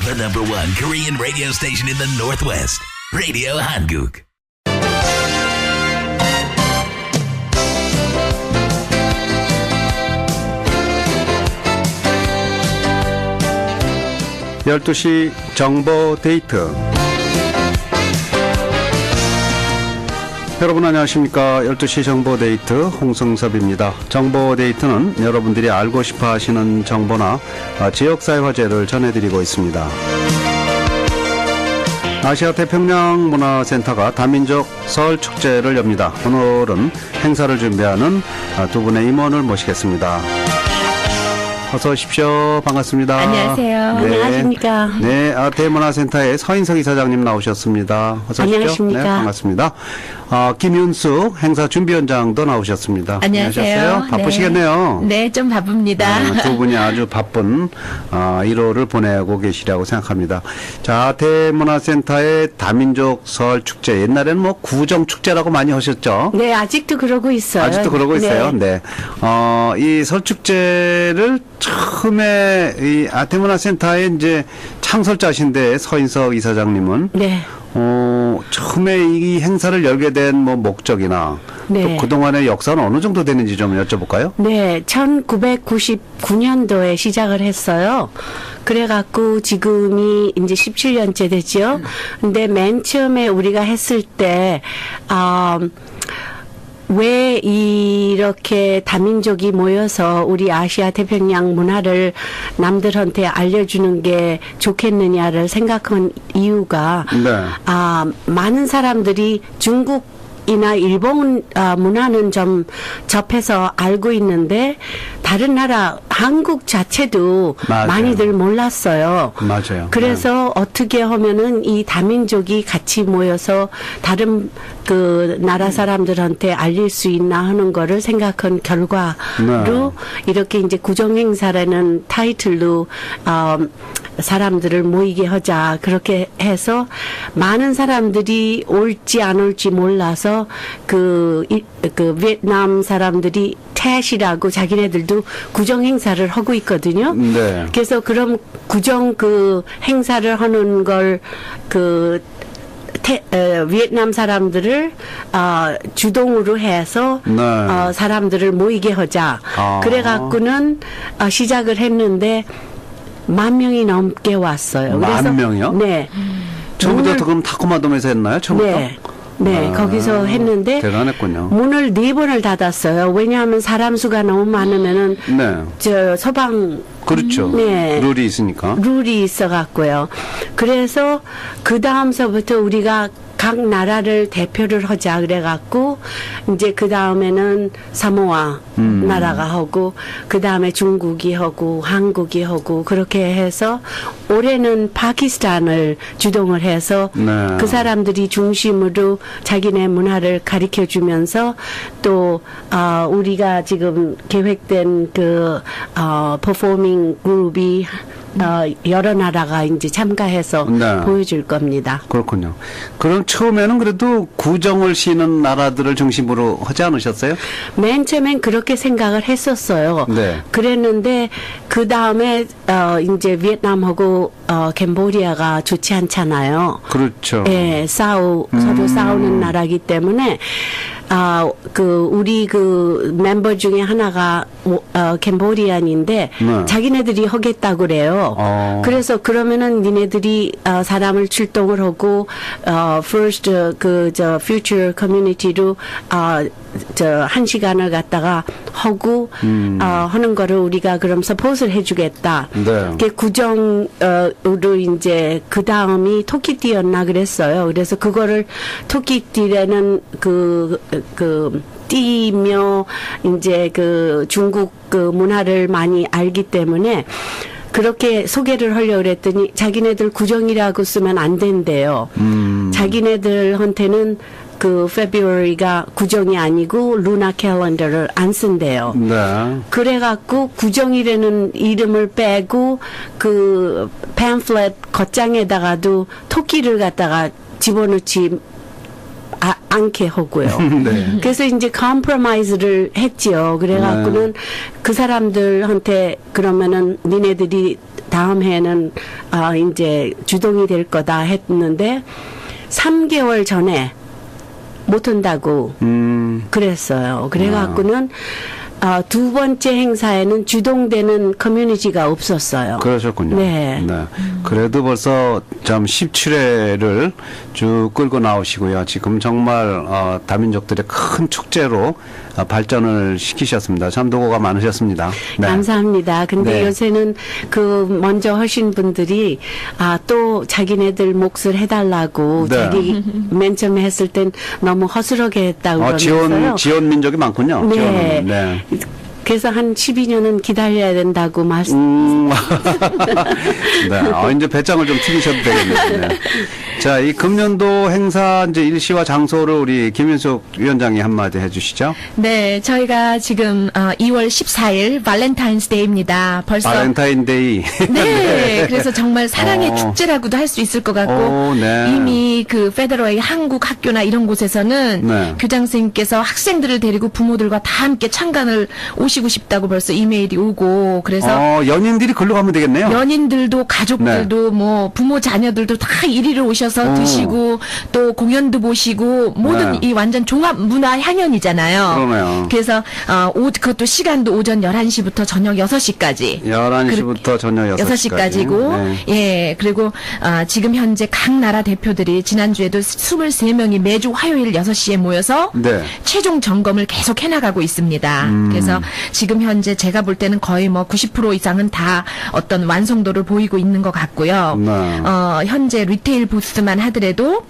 The number one Korean radio station in the Northwest. Radio Hanguk. 열두 시 정보 데이트 여러분 안녕하십니까? 12시 정보 데이트 홍승섭입니다. 정보 데이트는 여러분들이 알고 싶어 하시는 정보나 아, 지역사회 화제를 전해드리고 있습니다. 아시아 태평양 문화센터가 다민족 설 축제를 엽니다. 오늘은 행사를 준비하는 아, 두 분의 임원을 모시겠습니다 어서 오십시오. 반갑습니다. 안녕하세요. 안녕하십니까. 네, 아, 대문화센터의 서인석 이사장님 나오셨습니다. 어서 오십시오. 안녕하십니까. 네, 반갑습니다. 아, 김윤숙 행사 준비위원장도 나오셨습니다. 안녕하세요. 바쁘시겠네요. 네, 좀 바쁩니다. 네, 두 분이 아주 바쁜 아, 1호를 보내고 계시라고 생각합니다. 자, 대문화센터의 다민족 설 축제 옛날에는 뭐 구정 축제라고 많이 하셨죠? 네, 아직도 그러고 있어요. 아직도 그러고 있어요. 네. 네. 어, 이 설 축제를 처음에 이 아태문화 센터의 이제 창설자신데 서인석 이사장님은 네. 어, 처음에 이 행사를 열게 된 뭐 목적이나 네. 또 그동안의 역사는 어느 정도 되는지 좀 여쭤볼까요? 네, 1999년도에 시작을 했어요. 그래갖고 지금이 이제 17년째 되죠. 근데 맨 처음에 우리가 했을 때, 아, 왜 이렇게 다민족이 모여서 우리 아시아 태평양 문화를 남들한테 알려주는 게 좋겠느냐를 생각한 이유가 네. 아, 많은 사람들이 중국 이나 일본 아, 문화는 좀 접해서 알고 있는데 다른 나라 한국 자체도 맞아요. 많이들 몰랐어요. 맞아요. 그래서 어떻게 하면은 이 다민족이 같이 모여서 다른 그 나라 사람들한테 알릴 수 있나 하는 거를 생각한 결과로 네. 이렇게 이제 구정 행사라는 타이틀로 어, 사람들을 모이게 하자 그렇게 해서 많은 사람들이 올지 안 올지 몰라서 그, 이, 그 베트남 사람들이 텟이라고 자기네들도 구정 행사를 하고 있거든요. 네. 그래서 그럼 구정 그 행사를 하는 걸그 태, 어, 베트남 사람들을 어, 주동으로 해서 네. 어, 사람들을 모이게 하자. 아. 그래갖고는 어, 시작을 했는데 만 명이 넘게 왔어요. 만 명이요? 네. 처음부터 문을- 그럼 타코마돔에서 했나요? 처음부터? 네. 네, 아, 거기서 했는데 대단했군요. 문을 네 번을 닫았어요. 왜냐하면 사람 수가 너무 많으면은 네. 저 서방 그렇죠. 네. 룰이 있으니까. 룰이 있어 갖고요. 그래서 그 다음서부터 우리가 각 나라를 대표를 하자 그래갖고 이제 그 다음에는 사모아 음. 나라가 하고 그 다음에 중국이 하고 한국이 하고 그렇게 해서 올해는 파키스탄을 주동을 해서 네. 그 사람들이 중심으로 자기네 문화를 가르쳐 주면서 또 어, 우리가 지금 계획된 그 어, 퍼포밍 그룹이 어, 여러 나라가 이제 참가해서 네. 보여줄 겁니다. 그렇군요. 그럼 처음에는 그래도 구정을 쉬는 나라들을 중심으로 하지 않으셨어요? 맨 처음엔 그렇게 생각을 했었어요. 네. 그랬는데 그 다음에 어, 이제 베트남하고 어, 캄보디아가 좋지 않잖아요. 그렇죠. 예, 싸우 음. 서로 싸우는 나라기 때문에 아 그 우리 그 멤버 중에 하나가 오- 어, 캄보디안인데 네. 자기네들이 하겠다 그래요. 어. 그래서 그러면은 니네들이 어, 사람을 출동을 하고 어 first 그 저 future community로 어 저 한 시간을 갖다가 하고 음. 어 하는 거를 우리가 그럼 서포트를 해주겠다. 네. 그 구정으로 이제 그 다음이 토끼띠였나 그랬어요. 그래서 그거를 토끼띠라는 그, 그, 띠며 이제 그 중국 그 문화를 많이 알기 때문에 그렇게 소개를 하려고 그랬더니 자기네들 구정이라고 쓰면 안 된대요. 음. 자기네들한테는 그 February가 구정이 아니고 루나 캘린더를 안 쓴대요. 네. 그래갖고 구정이라는 이름을 빼고 그 팸플렛 겉장에다가도 토끼를 갖다가 집어넣지 아, 않게 하고요. 네. 그래서 이제 컴프로마이즈를 했지요. 그래갖고는 그 사람들한테 그러면은 니네들이 다음 해는 아 이제 주동이 될 거다 했는데 3개월 전에 못 온다고 음, 그랬어요. 그래갖고는 아, 두 번째 행사에는 주동되는 커뮤니티가 없었어요. 그러셨군요. 네. 그래도 벌써 참 17회를 쭉 끌고 나오시고요. 지금 정말 어, 다민족들의 큰 축제로 어, 발전을 시키셨습니다. 참 노고가 많으셨습니다. 네. 감사합니다. 근데 네. 요새는 그 먼저 하신 분들이 아 또 자기네들 몫을 해달라고 네. 자기 맨 처음에 했을 땐 너무 허술하게 했다고 어, 지원 그러면서요. 지원 민족이 많군요. 네. 지원은. 네. 그래서 한 12년은 기다려야 된다고 말씀. 음, 네. 어, 이제 배짱을 좀 튀기셔도 되겠네요. 네. 자, 이 금년도 행사 이제 일시와 장소를 우리 김윤숙 위원장이 한마디 해주시죠. 네, 저희가 지금 어, 2월 14일 발렌타인스데이입니다. 벌써 발렌타인데이. 네, 그래서 정말 사랑의 어. 축제라고도 할 수 있을 것 같고 오, 네. 이미 그 페더러의 한국 학교나 이런 곳에서는 네. 교장 선생님께서 학생들을 데리고 부모들과 다 함께 참관을 오시 고 싶다고 벌써 이메일이 오고 그래서 어, 연인들이 글로 가면 되겠네요. 연인들도 가족들도 뭐 부모 자녀들도 다 이리로 오셔서 오. 드시고 또 공연도 보시고 모든 네. 이 완전 종합 문화 향연이잖아요. 그러네요. 그래서 어, 오, 그것도 시간도 오전 11시부터 저녁 6시까지. 11시부터 저녁 6시까지. 6시까지고 네. 예 그리고 아, 지금 현재 각 나라 대표들이 지난주에도 23명이 매주 화요일 6시에 모여서 네. 최종 점검을 계속 해나가고 있습니다. 음. 그래서 지금 현재 제가 볼 때는 거의 뭐 90% 이상은 다 어떤 완성도를 보이고 있는 것 같고요. 네. 어, 현재 리테일 부스만 하더라도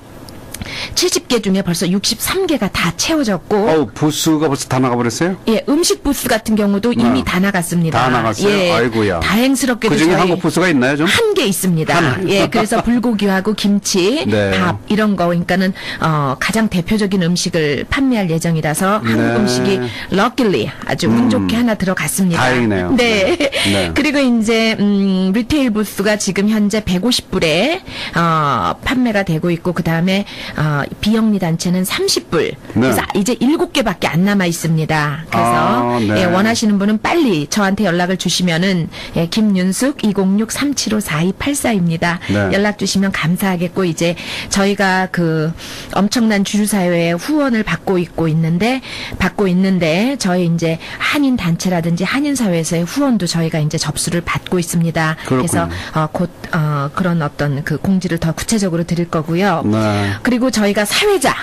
70개 중에 벌써 63개가 다 채워졌고 어우, 부스가 벌써 다 나가버렸어요? 예, 음식 부스 같은 경우도 이미 네. 다 나갔습니다. 다 나갔어요? 예, 아이고야. 다행스럽게도 그 중에 저희 한국 부스가 있나요, 좀? 한 개 있습니다. 예, 그래서 불고기하고 김치, 네. 밥 이런 거 그러니까는 어, 가장 대표적인 음식을 판매할 예정이라서 한국 네. 음식이 럭킬리 아주 운 좋게 하나 들어갔습니다. 다행이네요. 네. 네. 네. 그리고 이제 음, 리테일 부스가 지금 현재 150불에 어, 판매가 되고 있고 그 다음에 어, 비영리 단체는 30불. 그래서 이제 7개밖에 안 남아 있습니다. 그래서 아, 네. 예, 원하시는 분은 빨리 저한테 연락을 주시면은 예, 김윤숙 206-375-4284입니다. 네. 연락 주시면 감사하겠고 이제 저희가 그 엄청난 주류 사회의 후원을 받고 있고 있는데 받고 있는데 저희 이제 한인 단체라든지 한인 사회에서의 후원도 저희가 이제 접수를 받고 있습니다. 그렇군요. 그래서 어, 곧 어, 그런 어떤 그 공지를 더 구체적으로 드릴 거고요. 네. 그리고 저희가 사회자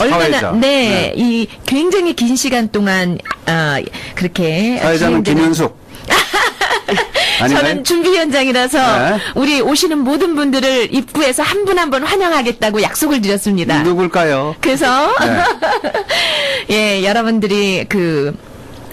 얼마나 사회자. 네, 네. 이 굉장히 긴 시간 동안 어, 그렇게 사회자는 진행되는. 아닌가요? 저는 준비위원장이라서 네. 우리 오시는 모든 분들을 입구에서 한 분 한 분 환영하겠다고 약속을 드렸습니다. 누굴까요? 그래서 네. 예 여러분들이 그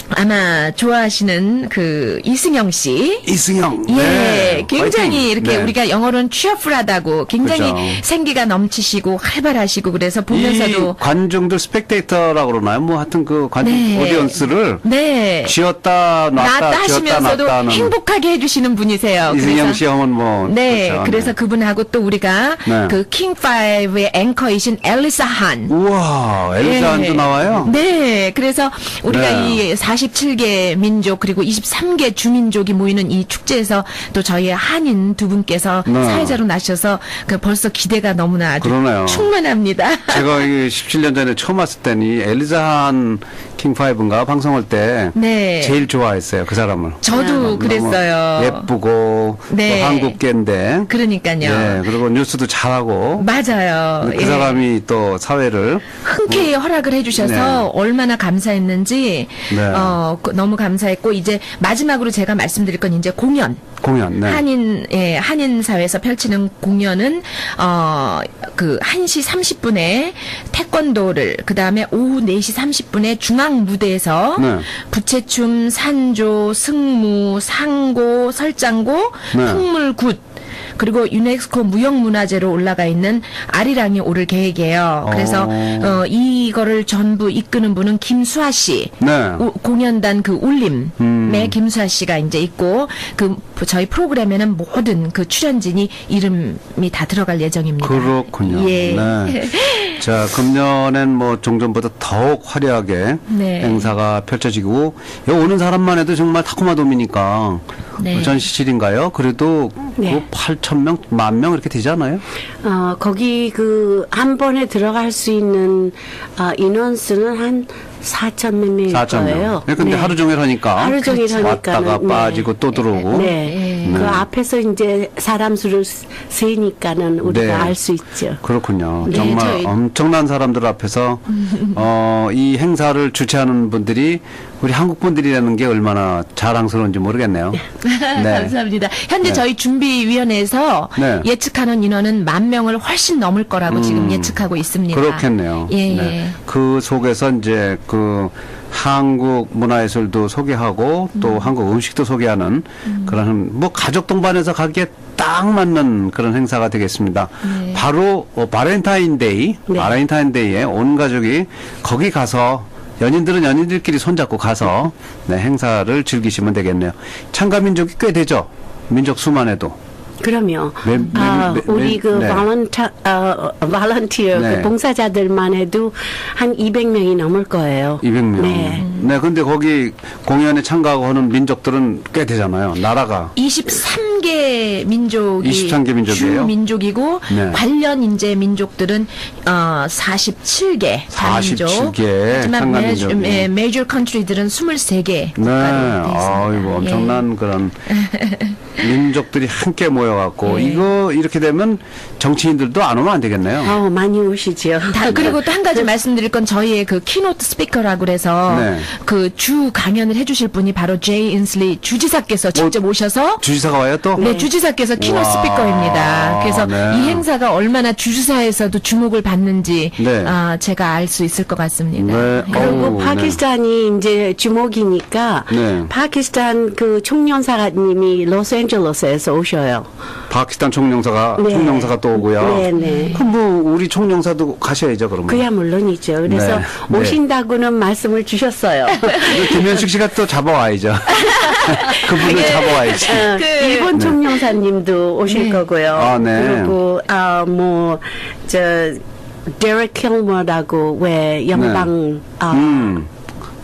아마 좋아하시는 그 이승영 씨. 이승영. 예, 네. 굉장히 화이팅. 이렇게 네. 우리가 영어로는 취업풀하다고 굉장히 그죠. 생기가 넘치시고 활발하시고 그래서 이 보면서도 관중들 스펙테이터라고 그러나요? 뭐 하여튼 그 관, 네. 오디언스를 네. 쥐었다 놨다 하시면서도 놨다 행복하게 해 주시는 분이세요. 이승영 씨 형은 뭐 네, 그렇죠. 그래서 그분하고 또 우리가 네. 그 킹5의 앵커이신 엘리사 한. 우와 엘리자 한도 나와요? 네, 그래서 우리가 네. 이 47개 민족 그리고 23개 주민족이 모이는 이 축제에서 또 저희 한인 두 분께서 네. 사회자로 나셔서 그 벌써 기대가 너무나 아주 그러네요. 충만합니다. 제가 이 17년 전에 처음 왔을 때니 엘리자한 킹파이브인가 방송할 때 네. 제일 좋아했어요 그 사람을. 저도 그랬어요. 예쁘고 네. 또 한국계인데. 그러니까요. 예, 그리고 뉴스도 잘하고. 맞아요. 그 예. 사람이 또 사회를 흔쾌히 허락을 해주셔서 네. 얼마나 감사했는지 네. 어, 그- 너무 감사했고 이제 마지막으로 제가 말씀드릴 건 이제 공연 공연. 네. 한인 예, 한인 사회에서 펼치는 공연은 어 그 1시 30분에 태권도를 그다음에 오후 4시 30분에 중앙 무대에서 네. 부채춤, 산조, 승무, 상고, 설장고, 네. 풍물굿 그리고 유네스코 무형문화재로 올라가 있는 아리랑이 오를 계획이에요. 그래서 어. 어, 이거를 전부 이끄는 분은 김수아 씨. 네. 우- 공연단 그 울림의 음. 김수아 씨가 이제 있고 그 저희 프로그램에는 모든 그 출연진이 이름이 다 들어갈 예정입니다. 그렇군요. 예. 네. 자, 금년엔 뭐 종전보다 더욱 화려하게 네. 행사가 펼쳐지고 여기 오는 사람만 해도 정말 타코마돔이니까 네. 전 시실인가요? 그래도 네. 그 8천 명, 만 명 이렇게 되지 않아요? 어, 거기 그 한 번에 들어갈 수 있는 아, 인원수는 한 4천 몇 명일 4천 명. 거예요. 네, 근데 하루 종일 하니까 하루 종일. 하니까는 왔다가 네. 빠지고 또 들어오고 네. 네. 그 앞에서 이제 사람 수를 세니까는 우리가 네. 알 수 있죠. 그렇군요. 네, 정말 저희- 엄청난 사람들 앞에서 어, 이 행사를 주최하는 분들이 우리 한국 분들이라는 게 얼마나 자랑스러운지 모르겠네요. 네. 감사합니다. 현재 네. 저희 준비위원회에서 네. 예측하는 인원은 만 명을 훨씬 넘을 거라고 지금 음, 예측하고 있습니다. 그렇겠네요. 예, 네. 예. 그 속에서 이제 그 한국 문화예술도 소개하고 또 음. 한국 음식도 소개하는 그런 뭐 가족 동반해서 가기에 딱 맞는 그런 행사가 되겠습니다. 네. 바로 어, 바렌타인데이, 네. 바렌타인데이에 온 가족이 거기 가서 연인들은 연인들끼리 손잡고 가서 네, 행사를 즐기시면 되겠네요. 참가 민족이 꽤 되죠. 민족 수만 해도. 그럼요. 매- 매- 아, 매- 우리 매- 그 네. 발런타, 어, 발런티어 네. 그 봉사자들만 해도 한 200명이 넘을 거예요. 200명. 네. 네, 근데 거기 공연에 참가하고 하는 민족들은 꽤 되잖아요. 나라가. 23 개 민족이 23개 민족이에요? 주 민족이고 네. 관련 인재 민족들은 어 47개 다민족. 47개 하지만 참가 메이저. 예, 컨트리들은 23개 네, 국가로 돼 있습니다. 아이고 예. 엄청난 그런 민족들이 함께 모여갖고 네. 이거 이렇게 되면 정치인들도 안 오면 안 되겠네요. 어, 많이 오시죠. 다, 그리고 또 한 가지 말씀드릴 건 저희의 그 키노트 스피커라고 그래서 네. 그 주 강연을 해주실 분이 바로 제이 인슬리 주지사께서 직접 오 셔서 주지사가 와요 또? 네, 주지사께서 키노 와. 스피커입니다. 그래서 네. 이 행사가 얼마나 주지사에서도 주목을 받는지 네. 아, 제가 알 수 있을 것 같습니다. 네. 그리고 어우, 파키스탄이 이제 주목이니까 네. 파키스탄 그 총련사님이 로스앤 젤레스에서 오셔요. 파키스탄 총영사가 네. 총영사가 또 오고요. 네, 네. 그럼 뭐 우리 총영사도 가셔야죠 그러면. 그야 물론이죠. 그래서 네, 네. 오신다고는 말씀을 주셨어요. 김현식 씨가 또 잡아와야죠. 그분을 잡아와야지. 어, 그- 일본 총영사님도 오실 네. 거고요. 아, 네. 그리고 아뭐저 데렉 킬머라고 왜 연방 아 음.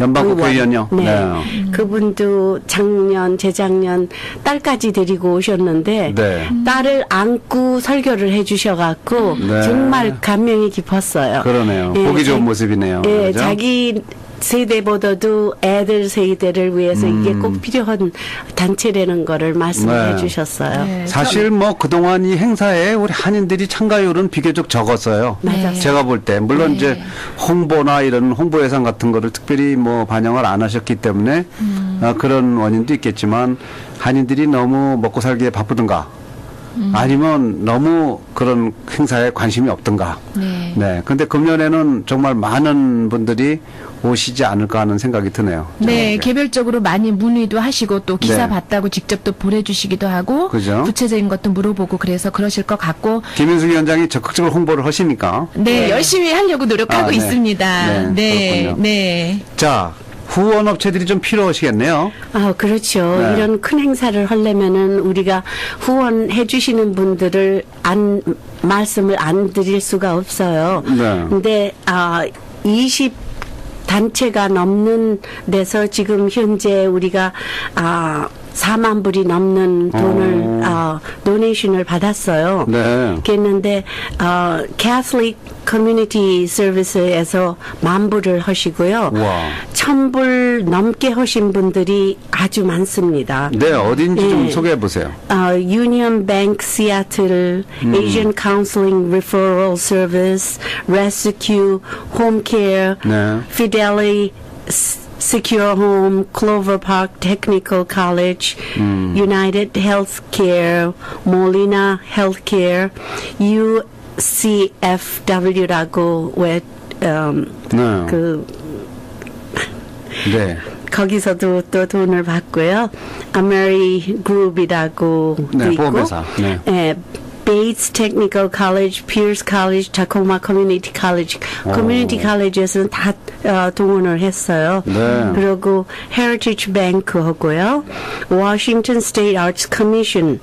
연방국회의원요. 네. 그분도 작년, 재작년 딸까지 데리고 오셨는데 네. 딸을 안고 설교를 해주셔갖고 네. 정말 감명이 깊었어요. 그러네요. 예, 보기 좋은 자- 모습이네요. 예, 그죠? 자기 세대보다도 애들 세대를 위해서 이게 꼭 필요한 단체라는 거를 말씀해 음. 네. 주셨어요. 네. 사실 뭐 그동안 이 행사에 우리 한인들이 참가율은 비교적 적었어요. 맞아요. 제가 볼 때 물론 네. 이제 홍보나 이런 홍보 예산 같은 거를 특별히 뭐 반영을 안 하셨기 때문에 음. 아, 그런 원인도 있겠지만 한인들이 너무 먹고 살기에 바쁘든가 음. 아니면 너무 그런 행사에 관심이 없든가. 네. 네. 근데 금년에는 정말 많은 분들이 오시지 않을까 하는 생각이 드네요. 네. 개별적으로 많이 문의도 하시고 또 기사 네. 봤다고 직접 또 보내주시기도 하고 그죠? 구체적인 것도 물어보고 그래서 그러실 것 같고 김인숙 위원장이 적극적으로 홍보를 하시니까 네, 열심히 하려고 노력하고 아, 네. 있습니다. 네, 네. 네. 자, 후원 업체들이 좀 필요하시겠네요. 아, 그렇죠. 네. 이런 큰 행사를 하려면은 우리가 후원해 주시는 분들을 안 말씀을 안 드릴 수가 없어요. 네. 근데 아, 20 단체가 넘는 데서 지금 현재 우리가 아 4만 불이 넘는 돈을 오. 아 도네이션을 받았어요. 네. 그랬는데 어 캐슬릭 커뮤니티 서비스에서 만 불을 하시고요. 우와. 천 불 넘게 하신 분들이 아주 많습니다. 네, 어딘지 좀 예. 소개해 보세요. 어, 유니언 뱅크 시애틀, Asian Counseling Referral Service, Rescue, Home Care, 네. Fidelity Secure Home, Clover Park Technical College, United Healthcare, Molina Healthcare, UCFW라고 왜 음, 네. 그 네. 거기서도 또 돈을 받고요. 아메리 그룹이라고 네, 있고, 보험회사. 네. 예, Bates Technical College, Pierce College, Tacoma Community College, 커뮤니티 칼리지에서는 다 어, 동원을 했어요. 네. 그리고 Heritage Bank 하고요, Washington State Arts Commission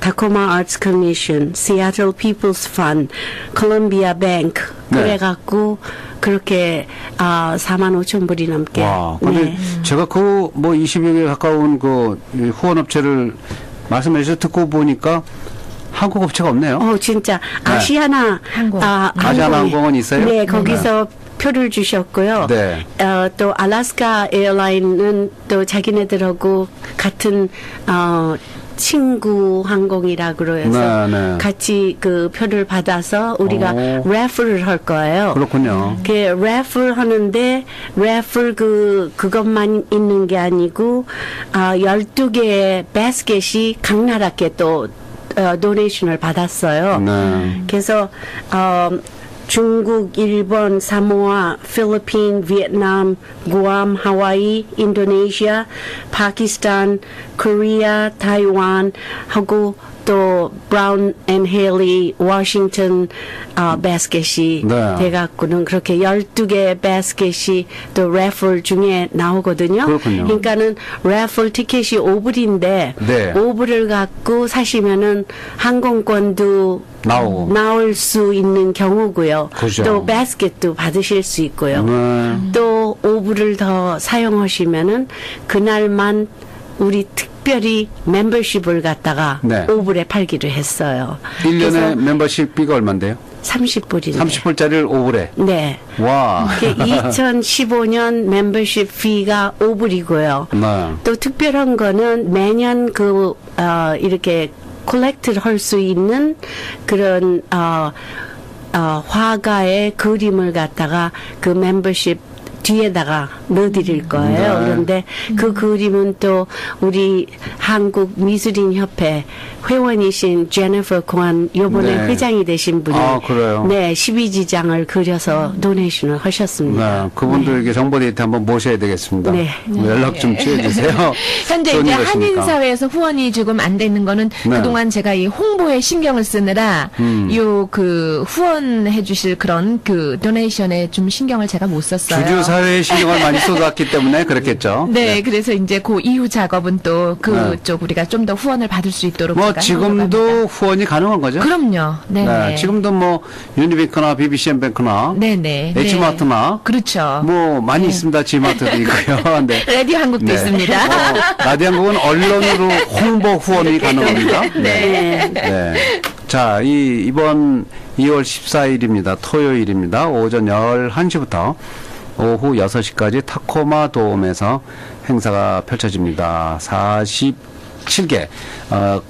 Tacoma Arts Commission, Seattle People's Fund, Columbia Bank 네. 그래갖고 그렇게 아 4만 5천 불이 넘게. 와, 근데 네. 제가 그 뭐 20여 개 가까운 그 후원업체를 말씀해 주셔서 듣고 보니까 한국 업체가 없네요. 어 진짜 아시아나 항공. 아, 아시아나 항공은 있어요? 네, 거기서 표를 주셨고요. 네. 어, 또 알라스카 에어라인은 또 자기네들하고 같은 어 친구 항공이라 그래서 네, 네. 같이 그 표를 받아서 우리가 오. 래플을 할 거예요. 그렇군요. 그 래플 하는데 래플 그 그것만 있는 게 아니고 아 12개의 바스켓이 각 나라께 또 어, 도네이션을 받았어요. 네. 그래서 어 중국, 일본, 사모아, 필리핀, 베트남, 구암, 하와이, 인도네시아, 파키스탄, 코리아, 타이완 하고 또 브라운 앤 헤일리 워싱턴 어, 바스켓이 네. 돼갖고는 그렇게 12개 바스켓이 또 래플 중에 나오거든요. 그렇군요. 그러니까는 래플 티켓이 5불인데 네. 5불을 갖고 사시면은 항공권도 나오고. 나올 수 있는 경우고요. 그죠. 또 바스켓도 받으실 수 있고요. 네. 또 5불을 더 사용하시면은 그날만 우리 특별히 멤버십을 갖다가 네. 5불에 팔기로 했어요. 1년에 멤버십비가 얼만데요? 30불인데. 30불짜리를 5불에. 네. 와. 2015년 멤버십 피가 5불이고요. 네. 또 특별한 거는 매년 그, 어, 이렇게 콜렉트를 할 수 있는 그런, 어, 어, 화가의 그림을 갖다가 그 멤버십 뒤에다가 넣어드릴 거예요. 네. 그런데 그 그림은 또 우리 한국 미술인 협회 회원이신 제니퍼 관 요번에 네. 회장이 되신 분이 아, 그래요? 네 12지장을 그려서 도네이션을 하셨습니다. 네, 그분들에게 정보 데이트 한번 모셔야 되겠습니다. 네. 연락 좀 취해주세요. 현재 이제 일 하시니까. 한인 사회에서 후원이 조금 안 되는 거는 네. 그동안 제가 이 홍보에 신경을 쓰느라 음. 요그 후원해 주실 그런 그 도네이션에 좀 신경을 제가 못 썼어요. 주주 사회에 신경을 많이 쏟았기 때문에 그렇겠죠. 네, 그래서 이제 그 이후 작업은 또 네. 그쪽 우리가 좀 더 후원을 받을 수 있도록 뭐 지금도. 후원이 가능한 거죠? 그럼요. 네. 네, 지금도 뭐 유니뱅크나 BBCM뱅크나 네네. H마트나 그렇죠. 뭐 많이 있습니다. G마트도 있고요. 네. 라디오 한국도 네. 있습니다. 어, 라디오 한국은 언론으로 홍보 후원이 가능합니다. 네. 네. 자, 이, 이번 2월 14일입니다. 토요일입니다. 오전 11시부터 오후 6시까지 타코마 도움에서 행사가 펼쳐집니다. 47개, 어,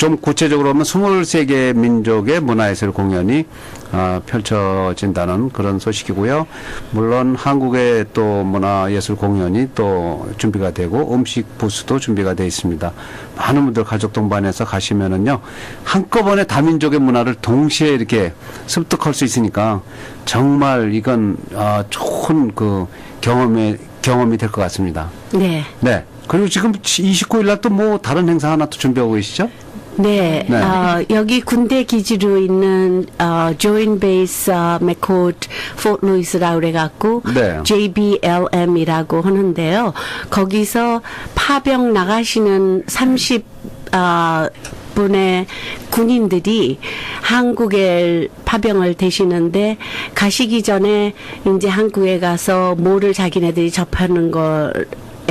좀 구체적으로 하면 23개 민족의 문화예술 공연이 어, 펼쳐진다는 그런 소식이고요. 물론 한국의 또 문화예술 공연이 또 준비가 되고 음식 부스도 준비가 되어 있습니다. 많은 분들 가족 동반해서 가시면은요 한꺼번에 다민족의 문화를 동시에 이렇게 습득할 수 있으니까 정말 이건 아, 좋은 그 경험의 경험이 될 것 같습니다. 네. 네. 그리고 지금 29일 날 또 뭐 다른 행사 하나 또 준비하고 계시죠? 네, 네. 어, 여기 군대 기지로 있는 어, 조인 베이스 어, 맥코드 포트 루이스라고 그래갖고 네. JBLM이라고 하는데요. 거기서 파병 나가시는 30 어, 분의 군인들이 한국에 파병을 되시는데 가시기 전에 이제 한국에 가서 뭐를 자기네들이 접하는 거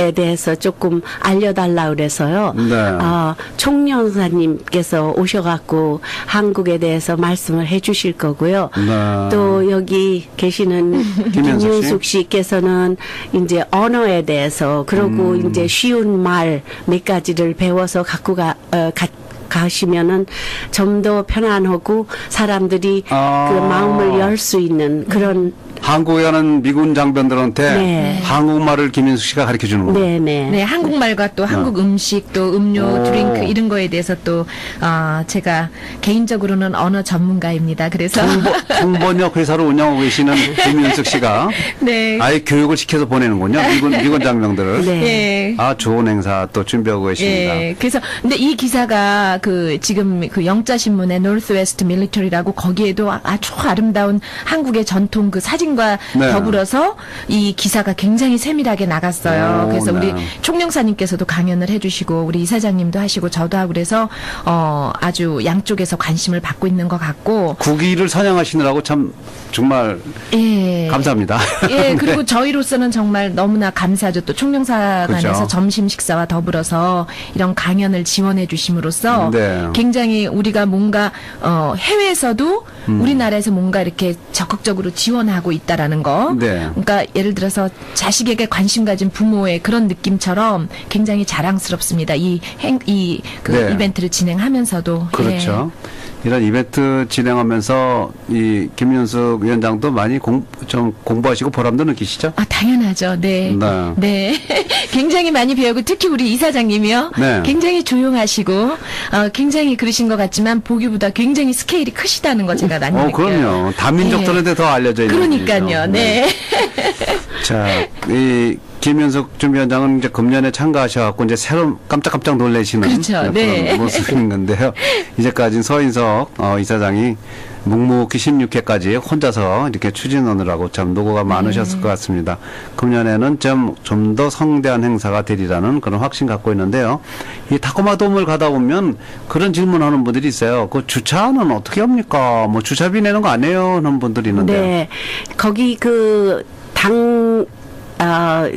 에 대해서 조금 알려달라 그래서요. 네. 아, 총영사님께서 오셔갖고 한국에 대해서 말씀을 해주실 거고요. 네. 또 여기 계시는. 김윤숙 씨께서는 이제 언어에 대해서 그리고 음. 이제 쉬운 말 몇 가지를 배워서 갖고 가, 어, 가 가시면은 좀 더 편안하고 사람들이 아. 그 마음을 열 수 있는 그런 한국에 가는 미군 장병들한테 네. 한국말을 김인숙 씨가 가르쳐 주는 거예요. 네 네 네, 한국말과 또 한국 음식, 또 음료, 오. 드링크 이런 거에 대해서 또 어, 제가 개인적으로는 언어 전문가입니다. 그래서 통보, 통번역 회사를 운영하고 계시는 김인숙 씨가 네. 아예 교육을 시켜서 보내는군요. 미군, 미군 장병들을. 네. 예. 아, 좋은 행사 또 준비하고 계십니다. 예, 그래서 근데 이 기사가 그 지금 그 영자 신문의 노스웨스트 밀리터리라고 거기에도 아주 아름다운 한국의 전통 그 사진과 사진과 네. 더불어서 이 기사가 굉장히 세밀하게 나갔어요. 오, 그래서 우리 네. 총영사님께서도 강연을 해주시고 우리 이사장님도 하시고 저도 하고 그래서 어 아주 양쪽에서 관심을 받고 있는 것 같고 국위를 선양하시느라고 참 정말 예 감사합니다. 예, 그리고 저희로서는 정말 너무나 감사하죠. 또 총영사관에서 그렇죠. 점심 식사와 더불어서 이런 강연을 지원해 주심으로써 네. 굉장히 우리가 뭔가 어 해외에서도 음. 우리나라에서 뭔가 이렇게 적극적으로 지원하고 있다라는 거. 네. 그러니까 예를 들어서 자식에게 관심 가진 부모의 그런 느낌처럼 굉장히 자랑스럽습니다. 이 행 이그 네. 이벤트를 진행하면서도 그렇죠. 이런 이벤트 진행하면서 이 김윤숙 위원장도 많이 공, 좀 공부하시고 보람도 느끼시죠? 아, 당연하죠. 네. 네. 네. 굉장히 많이 배우고 특히 우리 이사장님이요. 네. 굉장히 조용하시고 어, 굉장히 그러신 것 같지만 보기보다 굉장히 스케일이 크시다는 거 제가 많이 어, 느껴요. 그럼요. 다민족 들한테 더 알려져 있는 그러니까 요. 분이죠. 네. 자, 이 김윤숙 준비위원장은 이제 금년에 참가하셔갖고 이제 새로 깜짝깜짝 놀라시는 그렇죠. 그런 네. 모습이 있는데요. 이제까지 서인석 어, 이사장이 묵묵히 16회까지 혼자서 이렇게 추진하느라고 참 노고가 많으셨을 네. 것 같습니다. 금년에는 좀 좀 더 성대한 행사가 되리라는 그런 확신 갖고 있는데요. 이 타코마 돔을 가다 보면 그런 질문하는 분들이 있어요. 그 주차는 어떻게 합니까? 뭐 주차비 내는 거 아니에요? 하는 분들이 있는데. 네. 거기 그 당, 어,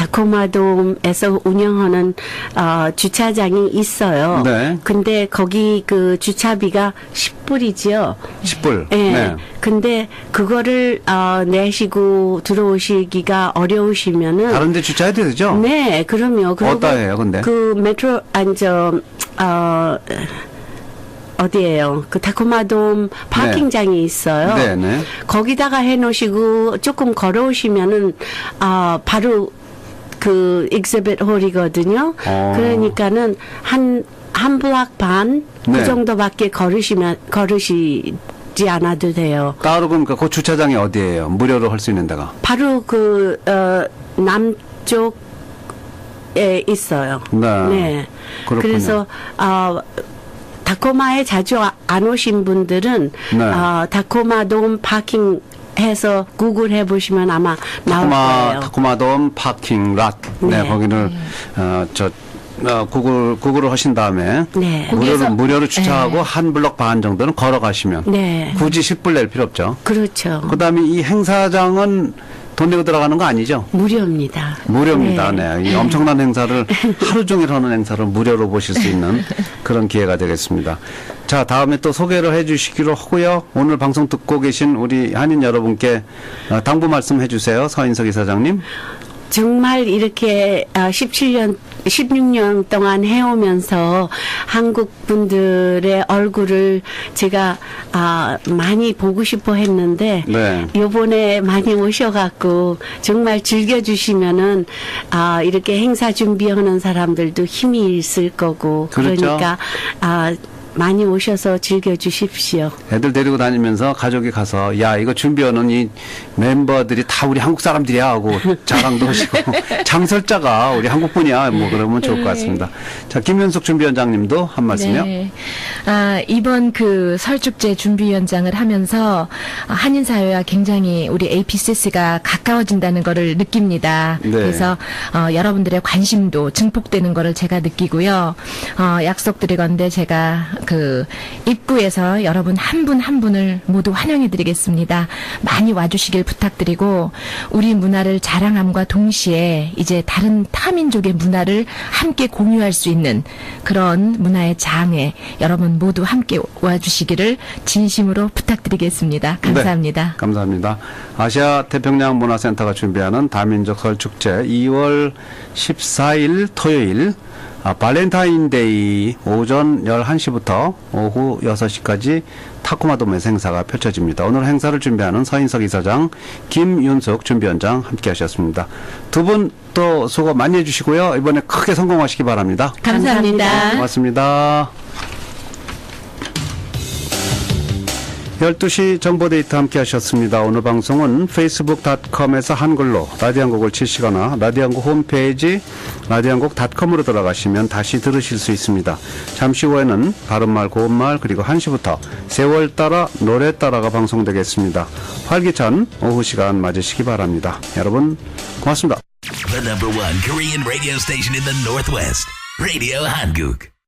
다코마돔에서 운영하는 어, 주차장이 있어요. 네. 근데 거기 그 주차비가 10불이지요. 10불. 예. 네. 근데 그거를 어, 내시고 들어오시기가 어려우시면은 다른 데 주차해야 되죠? 네, 그럼요. 어디다 해요, 근데? 그 메트로 안저 어 어디예요? 그 타코마돔 파킹장이 있어요. 네, 네. 거기다가 해 놓으시고 조금 걸어오시면은 아 바로 그 익스비트 홀이거든요. 어. 그러니까는 한 한 블락 반그 네. 정도밖에 걸으시면 걸으시 지 않아도 돼요. 따로 그러니까 그 주차장이 어디예요? 무료로 할 수 있는 데가. 바로 그 어, 남쪽에 있어요. 네. 그렇군요. 그래서 어, 다코마에 자주 아- 안 오신 분들은 네. 어, 다코마 돔 파킹 해서 구글 해보시면 아마 나올 타코마 거예요. 타코마돔 파킹 랏. 네, 네. 거기를 어 저 어, 구글 구글을 하신 다음에 네. 무료로 무료로 주차하고 네. 한 블럭 반 정도는 걸어가시면 네. 굳이 10불 낼 필요 없죠. 그렇죠. 그다음에 이 행사장은 돈 내고 들어가는 거 아니죠? 무료입니다. 무료입니다. 네. 이 엄청난 행사를 하루 종일 하는 행사를 무료로 보실 수 있는 그런 기회가 되겠습니다. 자, 다음에 또 소개를 해 주시기로 하고요. 오늘 방송 듣고 계신 우리 한인 여러분께 어, 당부 말씀 해 주세요. 서인석 이사장님. 정말 이렇게 아, 17년, 16년 동안 해오면서 한국 분들의 얼굴을 제가 아, 많이 보고 싶어 했는데 네. 요번에 많이 오셔갖고 정말 즐겨주시면은 아, 이렇게 행사 준비하는 사람들도 힘이 있을 거고 그렇죠. 그러니까 아, 많이 오셔서 즐겨 주십시오. 애들 데리고 다니면서 가족이 가서 야 이거 준비하는 이 멤버들이 다 우리 한국 사람들이야 하고 자랑도 하시고 장설자가 우리 한국 분이야 뭐 그러면 좋을 것 같습니다. 자 김윤숙 준비위원장님도 한 말씀요. 네. 아, 이번 그 설축제 준비위원장을 하면서 한인 사회와 굉장히 우리 APCS가 가까워진다는 것을 느낍니다. 네. 그래서 어, 여러분들의 관심도 증폭되는 것을 제가 느끼고요. 어, 약속드리건데 제가 그 입구에서 여러분 한분한 분을 모두 환영해드리겠습니다. 많이 와주시길 부탁드리고 우리 문화를 자랑함과 동시에 이제 다른 타민족의 문화를 함께 공유할 수 있는 그런 문화의 장에 여러분 모두 함께 와주시기를 진심으로 부탁드리겠습니다. 감사합니다. 네, 감사합니다. 아시아 태평양 문화센터가 준비하는 다민족 설 축제 2월 14일 토요일 아, 발렌타인데이 오전 11시부터 오후 6시까지 타코마돔의 행사가 펼쳐집니다. 오늘 행사를 준비하는 서인석 이사장, 김윤석 준비위원장 함께 하셨습니다. 두 분 또 수고 많이 해주시고요. 이번에 크게 성공하시기 바랍니다. 감사합니다. 고맙습니다. 12시 정보 데이트 함께 하셨습니다. 오늘 방송은 facebook.com에서 한글로 라디오 한곡을 치시거나 라디오 한곡 홈페이지 라디오 한곡.com으로 들어가시면 다시 들으실 수 있습니다. 잠시 후에는 바른말 고운말 그리고 1시부터 세월 따라 노래 따라가 방송되겠습니다. 활기찬 오후 시간 맞으시기 바랍니다. 여러분 고맙습니다. The number one Korean radio station in the Northwest. Radio Hanguk.